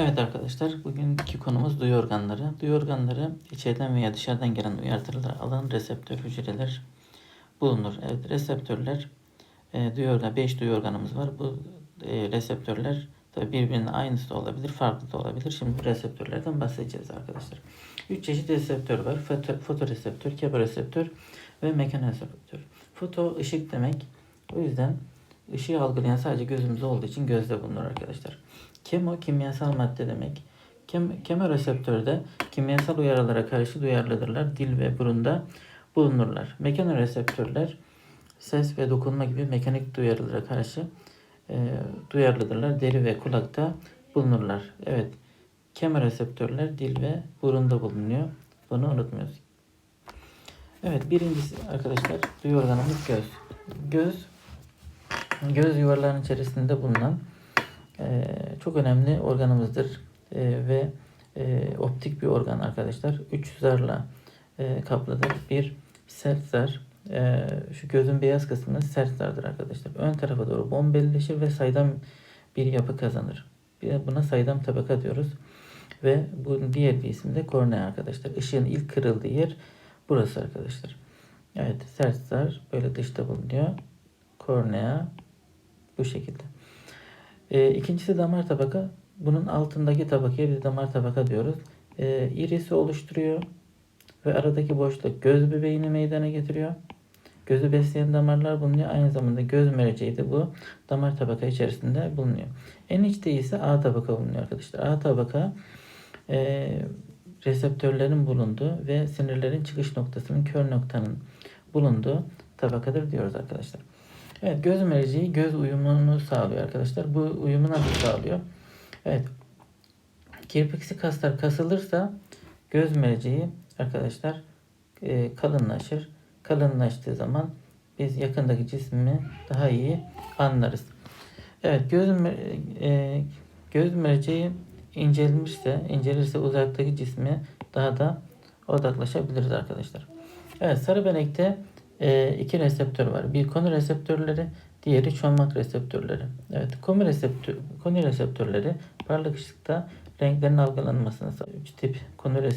Evet arkadaşlar, bugünkü konumuz duyu organları. Duyu organları içeriden veya dışarıdan gelen uyarıları alan reseptör hücreler bulunur. Evet, reseptörler, e, duyu organı, 5 duyu organımız var. Bu e, reseptörler tabii birbirinin aynısı da olabilir, farklı da olabilir. Şimdi bu reseptörlerden bahsedeceğiz arkadaşlar. 3 çeşit reseptör var. Foto, fotoreseptör, kemoreseptör ve mekanoreseptör. Foto ışık demek. O yüzden ışığı algılayan sadece gözümüzde olduğu için gözde bulunur arkadaşlar. Kemo kimyasal madde demek. Kem, kemoreseptörde kimyasal uyarılara karşı duyarlıdırlar. Dil ve burunda bulunurlar. Mekanoreseptörler ses ve dokunma gibi mekanik duyarılara karşı e, duyarlıdırlar. Deri ve kulakta bulunurlar. Evet. Kemoreseptörler dil ve burunda bulunuyor. Bunu unutmuyoruz. Evet birincisi arkadaşlar duyu organımız göz. Göz göz yuvarlarının içerisinde bulunan e, çok önemli organımızdır E, ve e, optik bir organ arkadaşlar. Üç zarla e, kaplıdır. Bir sert zar. E, şu gözün beyaz kısmı sert zardır arkadaşlar. Ön tarafa doğru bombelleşir ve saydam bir yapı kazanır. Buna saydam tabaka diyoruz. Ve bu diğer bir isim de kornea arkadaşlar. Işığın ilk kırıldığı yer burası arkadaşlar. Evet sert zar böyle dışta bulunuyor. Kornea bu şekilde. E, ikincisi damar tabaka. Bunun altındaki tabakaya biz damar tabaka diyoruz. E, irisi oluşturuyor ve aradaki boşluk göz bebeğini meydana getiriyor. Gözü besleyen damarlar bulunuyor. Aynı zamanda göz merceği de bu damar tabaka içerisinde bulunuyor. En içte ise A tabaka bulunuyor arkadaşlar. A tabaka e, reseptörlerin bulunduğu ve sinirlerin çıkış noktasının kör noktanın bulunduğu tabakadır diyoruz arkadaşlar. Evet göz merceği göz uyumunu sağlıyor arkadaşlar. Bu uyumu nasıl sağlıyor? Evet. Kirpiksi kaslar kasılırsa göz merceği arkadaşlar e, kalınlaşır. Kalınlaştığı zaman biz yakındaki cismi daha iyi anlarız. Evet göz e, göz merceği incelmişse, incelirse uzaktaki cismi daha da odaklaşabiliriz arkadaşlar. Evet sarı benekte e, iki reseptör var. Bir konu reseptörleri, diğeri çomak reseptörleri. Evet konu reseptör konu reseptörleri parlak ışıkta renklerin algılanmasını sağlıyor. Üç tip konu e,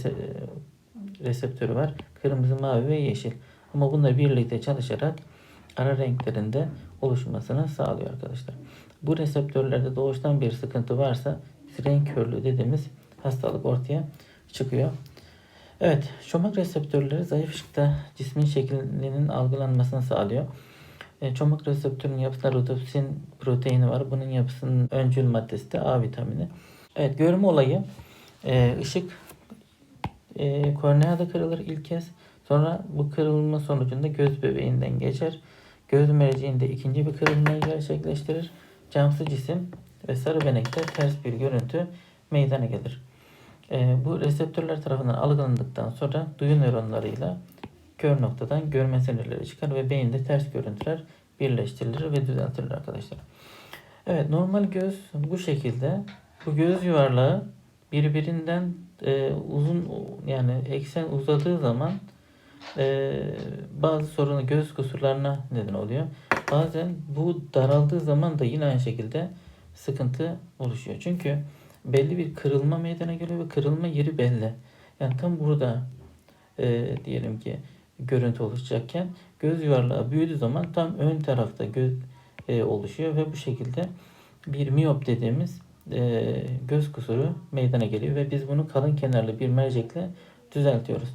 reseptörü var. Kırmızı, mavi ve yeşil. Ama bunlar birlikte çalışarak ara renklerinde oluşmasını sağlıyor arkadaşlar. Bu reseptörlerde doğuştan bir sıkıntı varsa renk körlüğü dediğimiz hastalık ortaya çıkıyor. Evet, çomak reseptörleri zayıf ışıkta cismin şeklinin algılanmasını sağlıyor. E, çomak reseptörünün yapısında rotopsin proteini var. Bunun yapısının öncül maddesi de A vitamini. Evet, görme olayı e, ışık e, korneada kırılır ilk kez. Sonra bu kırılma sonucunda göz bebeğinden geçer. Göz merceğinde ikinci bir kırılmayı gerçekleştirir. Camsı cisim ve sarı benekte ters bir görüntü meydana gelir. E, bu reseptörler tarafından algılandıktan sonra duyu nöronlarıyla kör noktadan görme sinirleri çıkar ve beyinde ters görüntüler birleştirilir ve düzeltilir arkadaşlar. Evet normal göz bu şekilde. Bu göz yuvarlağı birbirinden e, uzun yani eksen uzadığı zaman e, bazı sorunu göz kusurlarına neden oluyor. Bazen bu daraldığı zaman da yine aynı şekilde sıkıntı oluşuyor. Çünkü belli bir kırılma meydana geliyor ve kırılma yeri belli. Yani tam burada e, diyelim ki görüntü oluşacakken göz yuvarlağı büyüdüğü zaman tam ön tarafta göz e, oluşuyor ve bu şekilde bir miyop dediğimiz e, göz kusuru meydana geliyor ve biz bunu kalın kenarlı bir mercekle düzeltiyoruz.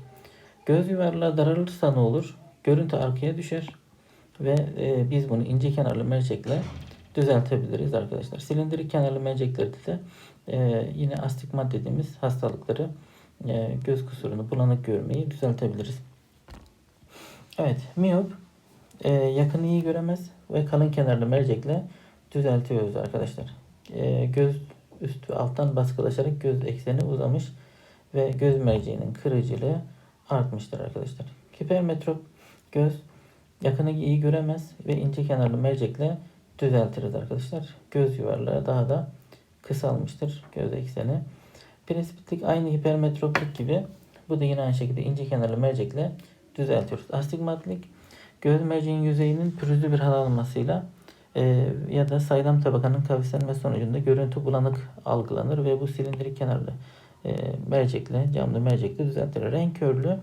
Göz yuvarlağı daralırsa ne olur? Görüntü arkaya düşer ve e, biz bunu ince kenarlı mercekle düzeltebiliriz arkadaşlar. Silindirik kenarlı merceklerde de e, yine astigmat dediğimiz hastalıkları e, göz kusurunu bulanık görmeyi düzeltebiliriz. Evet, miyop e, yakını iyi göremez ve kalın kenarlı mercekle düzeltiyoruz arkadaşlar. E, göz üst ve alttan baskılaşarak göz ekseni uzamış ve göz merceğinin kırıcılığı artmıştır arkadaşlar. Hipermetrop göz yakını iyi göremez ve ince kenarlı mercekle düzeltiriz arkadaşlar. Göz yuvarlağı daha da kısalmıştır göz ekseni. Presbitlik aynı hipermetroplik gibi bu da yine aynı şekilde ince kenarlı mercekle düzeltiyoruz. Astigmatlik göz merceğin yüzeyinin pürüzlü bir hal almasıyla e, ya da saydam tabakanın kavislenme sonucunda görüntü bulanık algılanır ve bu silindirik kenarlı e, mercekle, camlı mercekle düzeltilir. Renk körlüğü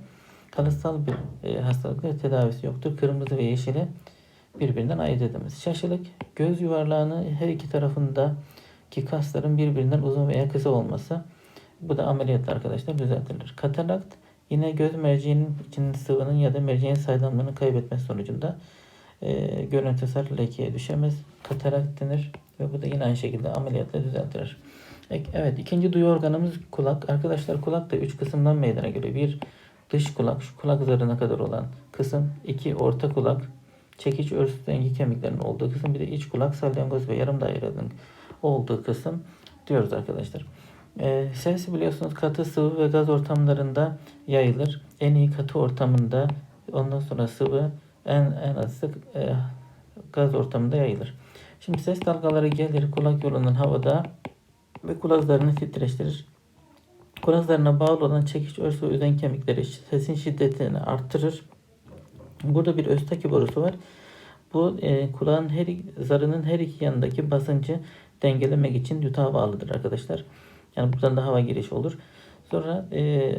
kalıtsal bir e, hastalık ve tedavisi yoktur. Kırmızı ve yeşili birbirinden ayırt edemez. Şaşılık, göz yuvarlağını her iki tarafındaki kasların birbirinden uzun veya kısa olması. Bu da ameliyatla arkadaşlar düzeltilir. Katarakt yine göz merceğinin içinde sıvının ya da merceğin saydamlığını kaybetmesi sonucunda e, görüntüsel lekeye düşemez. Katarakt denir ve bu da yine aynı şekilde ameliyatla düzeltilir. Evet ikinci duyu organımız kulak. Arkadaşlar kulak da üç kısımdan meydana geliyor. Bir dış kulak şu kulak zarına kadar olan kısım. iki orta kulak çekiç örsüz dengi kemiklerinin olduğu kısım. Bir de iç kulak salyangoz ve yarım dairenin olduğu kısım diyoruz arkadaşlar. Ee, ses biliyorsunuz katı sıvı ve gaz ortamlarında yayılır. En iyi katı ortamında ondan sonra sıvı en en azı e, gaz ortamında yayılır. Şimdi ses dalgaları gelir kulak yolundan havada ve kulak zarını titreştirir. Kulak zarına bağlı olan çekiç örs ve üzen kemikleri sesin şiddetini arttırır. Burada bir östaki borusu var. Bu e, kulağın her zarının her iki yanındaki basıncı dengelemek için yutağa bağlıdır arkadaşlar. Yani buradan da hava girişi olur. Sonra e,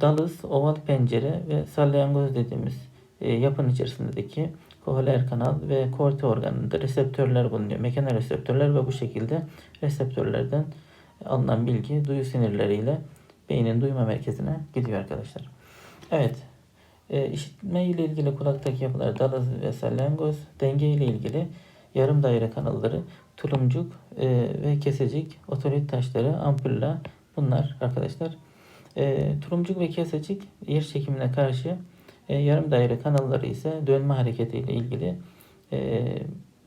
dalız, oval pencere ve salyangoz dediğimiz e, yapının içerisindeki kohler kanal ve korte organında reseptörler bulunuyor. Mekanik reseptörler ve bu şekilde reseptörlerden alınan bilgi duyu sinirleriyle beynin duyma merkezine gidiyor arkadaşlar. Evet. E, işitme ile ilgili kulaktaki yapılar dalız ve salyangoz, denge ile ilgili yarım daire kanalları, tulumcuk e, ve kesecik, otolit taşları, ampulla bunlar arkadaşlar. E, tulumcuk ve kesecik yer çekimine karşı e, yarım daire kanalları ise dönme hareketiyle ilgili e,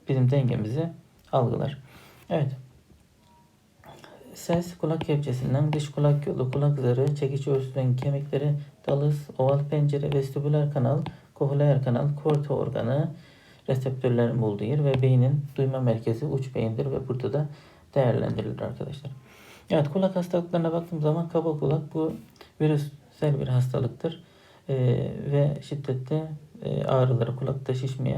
bizim dengemizi algılar. Evet. Ses kulak kepçesinden dış kulak yolu, kulak zarı, çekiç örsüden kemikleri, dalız, oval pencere, vestibüler kanal, kohleer kanal, korte organı, reseptörlerin bulduğu yer ve beynin duyma merkezi uç beyindir ve burada da değerlendirilir arkadaşlar. Evet kulak hastalıklarına baktığım zaman kaba kulak bu virüsel bir hastalıktır. Ee, ve şiddetli e, ağrıları kulakta şişmeye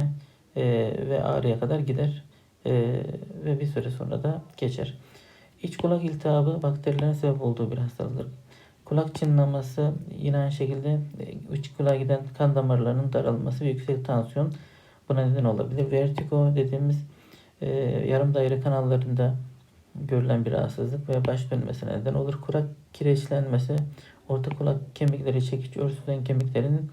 e, ve ağrıya kadar gider e, ve bir süre sonra da geçer. İç kulak iltihabı bakterilerin sebep olduğu bir hastalıktır. Kulak çınlaması yine aynı şekilde e, iç kulağa giden kan damarlarının daralması ve yüksek tansiyon buna neden olabilir. Vertigo dediğimiz e, yarım daire kanallarında görülen bir rahatsızlık ve baş dönmesine neden olur. Kulak kireçlenmesi, orta kulak kemikleri çekici örsüden kemiklerinin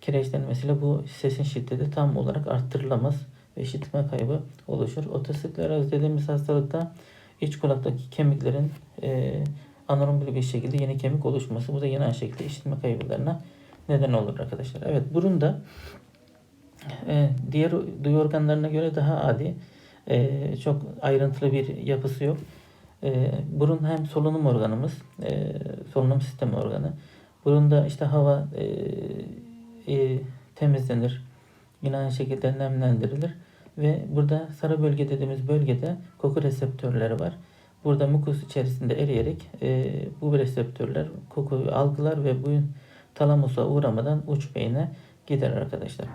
kireçlenmesiyle bu sesin şiddeti tam olarak arttırılamaz ve işitme kaybı oluşur. Otoskleroz dediğimiz hastalıkta iç kulaktaki kemiklerin e, anormal bir şekilde yeni kemik oluşması. Bu da yine aynı şekilde işitme kaybılarına neden olur arkadaşlar. Evet burunda e, diğer duyu organlarına göre daha adi. E, çok ayrıntılı bir yapısı yok. E, burun hem solunum organımız, e, solunum sistemi organı. Burunda işte hava e, e, temizlenir. Yine aynı şekilde nemlendirilir. Ve burada sarı bölge dediğimiz bölgede koku reseptörleri var. Burada mukus içerisinde eriyerek e, bu reseptörler kokuyu algılar ve bu talamusa uğramadan uç beyne gider arkadaşlar.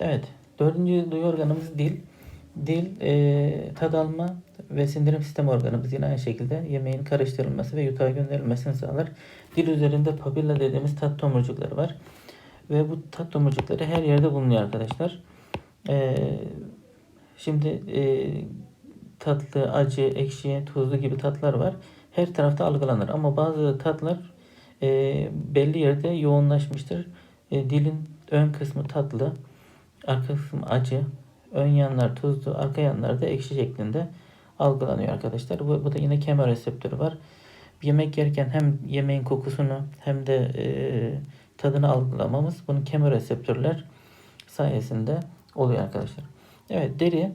Evet. Dördüncü duyu organımız dil. Dil e, tad alma ve sindirim sistemi organımız yine aynı şekilde yemeğin karıştırılması ve yutağa gönderilmesini sağlar. Dil üzerinde papilla dediğimiz tat tomurcukları var. Ve bu tat tomurcukları her yerde bulunuyor arkadaşlar. E, şimdi e, tatlı, acı, ekşi, tuzlu gibi tatlar var. Her tarafta algılanır ama bazı tatlar e, belli yerde yoğunlaşmıştır. E, dilin ön kısmı tatlı, arka kısmı acı, ön yanlar tuzlu, arka yanlar da ekşi şeklinde algılanıyor arkadaşlar. Bu, bu da yine kemer reseptörü var. Yemek yerken hem yemeğin kokusunu hem de e, tadını algılamamız bunun kemer reseptörler sayesinde oluyor arkadaşlar. Evet deri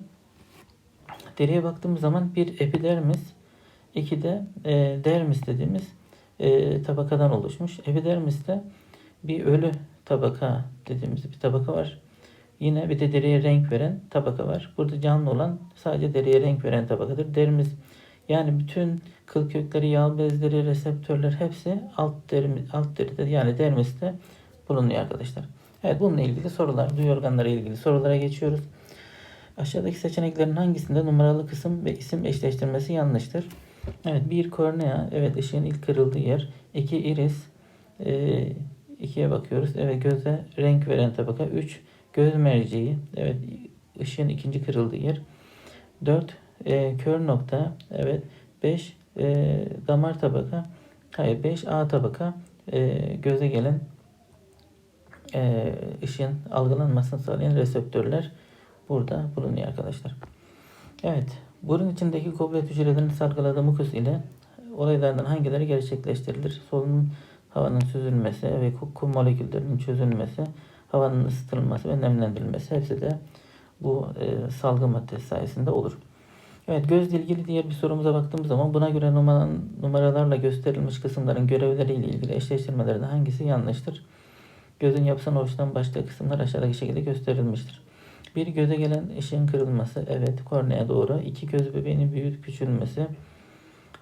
deriye baktığımız zaman bir epidermis, iki de e, dermis dediğimiz e, tabakadan oluşmuş. Epidermiste bir ölü tabaka dediğimiz bir tabaka var. Yine bir de deriye renk veren tabaka var. Burada canlı olan sadece deriye renk veren tabakadır. Derimiz yani bütün kıl kökleri, yağ bezleri, reseptörler hepsi alt derimiz, alt deride yani dermiste bulunuyor arkadaşlar. Evet bununla ilgili sorular, duyu organları ilgili sorulara geçiyoruz. Aşağıdaki seçeneklerin hangisinde numaralı kısım ve isim eşleştirmesi yanlıştır? Evet bir kornea. Evet ışığın ilk kırıldığı yer. 2 iris. E, ikiye bakıyoruz. Evet göze renk veren tabaka. 3 göz merceği. Evet ışığın ikinci kırıldığı yer. 4 e, kör nokta. Evet 5 e, damar tabaka. Hayır 5 A tabaka. E, göze gelen e, ışığın algılanmasını sağlayan reseptörler burada bulunuyor arkadaşlar. Evet, burun içindeki goblet hücrelerinin salgıladığı mukus ile olaylardan hangileri gerçekleştirilir? Solunum havanın süzülmesi ve koku moleküllerinin çözülmesi, havanın ısıtılması ve nemlendirilmesi hepsi de bu e, salgı maddesi sayesinde olur. Evet gözle ilgili diğer bir sorumuza baktığımız zaman buna göre numaralarla gösterilmiş kısımların görevleriyle ilgili eşleştirmelerde hangisi yanlıştır? Gözün yapısına oluşturan başka kısımlar aşağıdaki şekilde gösterilmiştir. Bir göze gelen ışığın kırılması. Evet kornea doğru. İki göz bebeğinin büyüyüp küçülmesi.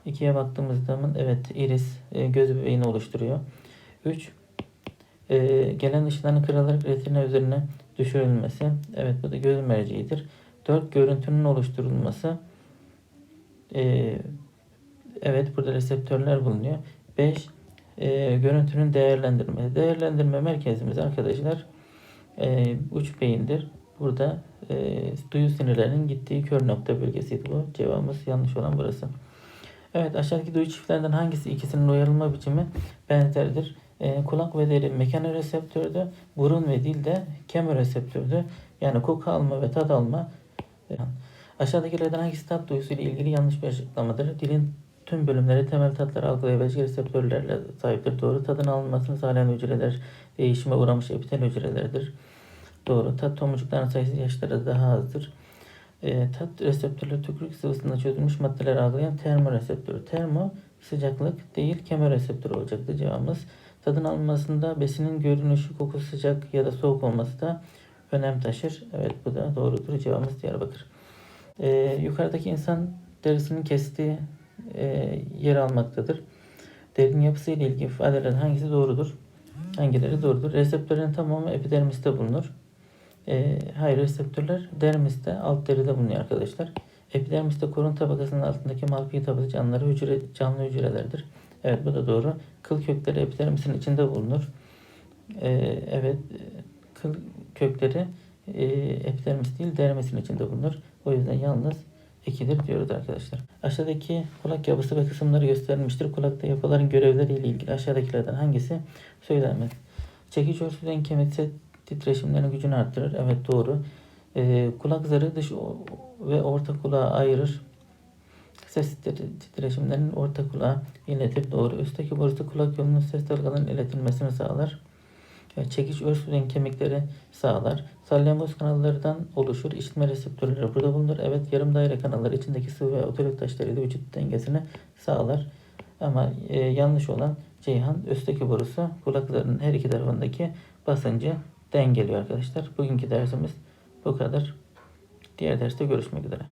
İkiye baktığımız zaman evet iris e, göz bebeğini oluşturuyor. Üç e, gelen ışınların kırılarak retina üzerine düşürülmesi. Evet bu da göz merceğidir. Dört görüntünün oluşturulması. E, evet burada reseptörler bulunuyor. Beş e, görüntünün değerlendirme. Değerlendirme merkezimiz arkadaşlar e, uç beyindir. Burada e, duyu sinirlerinin gittiği kör nokta bölgesiydi bu. Cevabımız yanlış olan burası. Evet aşağıdaki duyu çiftlerinden hangisi ikisinin uyarılma biçimi benzerdir? E, kulak ve deri mekanoreseptördü. Burun ve dil de kemoreseptördü. Yani koku alma ve tat alma. Aşağıdakilerden hangisi tat duyusuyla ilgili yanlış bir açıklamadır? Dilin tüm bölümleri temel tatları algılayabilecek reseptörlerle sahiptir. Doğru. Tadın alınmasını sağlayan hücreler değişime uğramış epitel hücrelerdir. Doğru. Tat tomurcuklarının sayısı yaşlarda daha azdır. E, tat reseptörleri tükürük sıvısında çözülmüş maddeleri algılayan termoreseptör. Termo sıcaklık değil kemoreseptör olacaktı cevabımız. Tadın alınmasında besinin görünüşü, koku sıcak ya da soğuk olması da önem taşır. Evet bu da doğrudur. Cevabımız Diyarbakır. E, yukarıdaki insan derisinin kestiği e, yer almaktadır. Derinin yapısı ile ilgili ifadelerin hangisi doğrudur? Hangileri doğrudur? Reseptörlerin tamamı epidermiste bulunur. E, hayır reseptörler dermiste, alt deride bulunuyor arkadaşlar. Epidermiste korun tabakasının altındaki malpi tabakası canlıları hücre, canlı hücrelerdir. Evet bu da doğru. Kıl kökleri epidermisin içinde bulunur. E, evet kıl kökleri e, epidermis değil dermisin içinde bulunur. O yüzden yalnız 2'dir diyoruz arkadaşlar. Aşağıdaki kulak yapısı ve kısımları gösterilmiştir. Kulakta yapıların görevleriyle ilgili aşağıdakilerden hangisi söylenmez? Çekiç örsüden kemik titreşimlerin gücünü arttırır. Evet doğru. Ee, kulak zarı dış ve orta kulağı ayırır. Ses titreşimlerinin orta kulağa iletir. Doğru. Üstteki borusu kulak yolunun ses dalgalarının iletilmesini sağlar. Çekiç örsüden kemikleri sağlar. Salyangoz kanallarından oluşur. İşitme reseptörleri burada bulunur. Evet yarım daire kanalları içindeki sıvı ve otolik taşlarıyla vücut dengesini sağlar. Ama e, yanlış olan Ceyhan üstteki borusu kulaklarının her iki tarafındaki basıncı dengeliyor arkadaşlar. Bugünkü dersimiz bu kadar. Diğer derste görüşmek üzere.